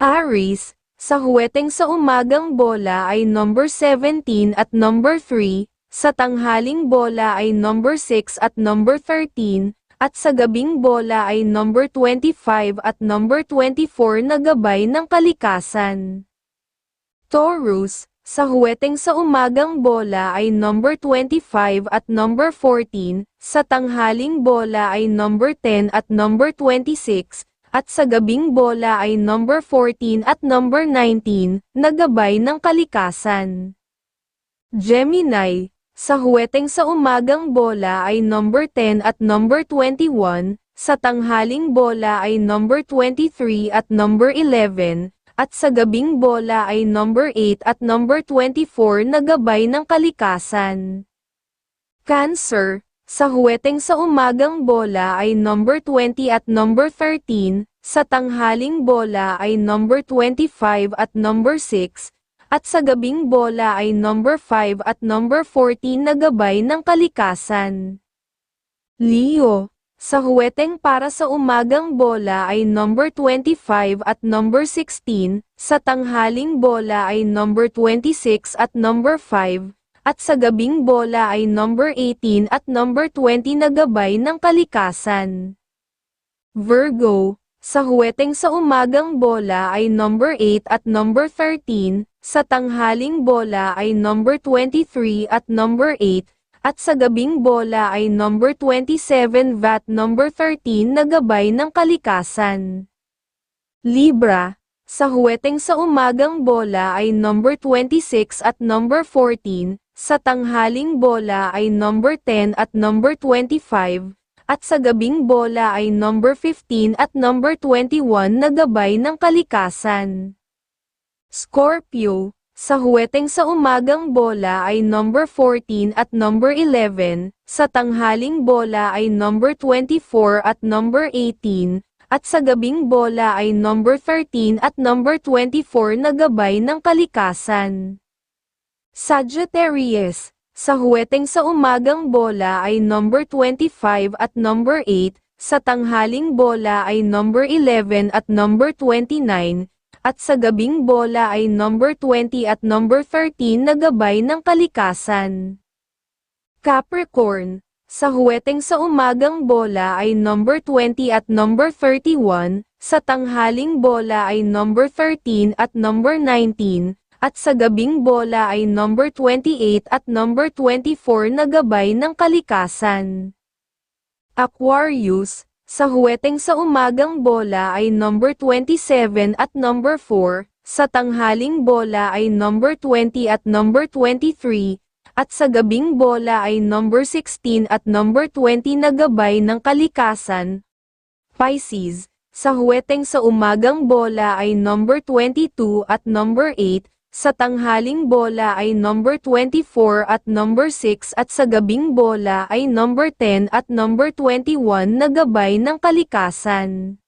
Aries, sa huweteng sa umagang bola ay number 17 at number 3, sa tanghaling bola ay number 6 at number 13, at sa gabing bola ay number 25 at number 24 na gabay ng kalikasan. Taurus, sa huweteng sa umagang bola ay number 25 at number 14, sa tanghaling bola ay number 10 at number 26, at sa gabing bola ay number 14 at number 19, na gabay ng kalikasan. Gemini, sa huweteng sa umagang bola ay number 10 at number 21, sa tanghaling bola ay number 23 at number 11, at sa gabing bola ay number 8 at number 24 na gabay ng kalikasan. Cancer, sa huweteng sa umagang bola ay number 20 at number 13, sa tanghaling bola ay number 25 at number 6, at sa gabing bola ay number 5 at number 14 na gabay ng kalikasan. Leo, sa huweteng para sa umagang bola ay number 25 at number 16, sa tanghaling bola ay number 26 at number 5, at sa gabing bola ay number 18 at number 20 na gabay ng kalikasan. Virgo, sa huweteng sa umagang bola ay number 8 at number 13, sa tanghaling bola ay number 23 at number 8, at sa gabing bola ay number 27 vat number 13 na gabay ng kalikasan. Libra, sa huweteng sa umagang bola ay number 26 at number 14, sa tanghaling bola ay number 10 at number 25, at sa gabing bola ay number 15 at number 21 na gabay ng kalikasan. Scorpio, sa huweteng sa umagang bola ay number 14 at number 11, sa tanghaling bola ay number 24 at number 18, at sa gabing bola ay number 13 at number 24 na gabay ng kalikasan. Sagittarius, sa huweteng sa umagang bola ay number 25 at number 8, sa tanghaling bola ay number 11 at number 29, at sa gabing bola ay number 20 at number 13 na gabay ng kalikasan. Capricorn, sa huweteng sa umagang bola ay number 20 at number 31, sa tanghaling bola ay number 13 at number 19, at sa gabing bola ay number 28 at number 24 na gabay ng kalikasan. Aquarius, sa huweteng sa umagang bola ay number 27 at number 4, sa tanghaling bola ay number 20 at number 23, at sa gabing bola ay number 16 at number 20 na gabay ng kalikasan. Pisces, sa huweteng sa umagang bola ay number 22 at number 8, sa tanghaling bola ay number 24 at number 6 at sa gabing bola ay number 10 at number 21 na gabay ng kalikasan.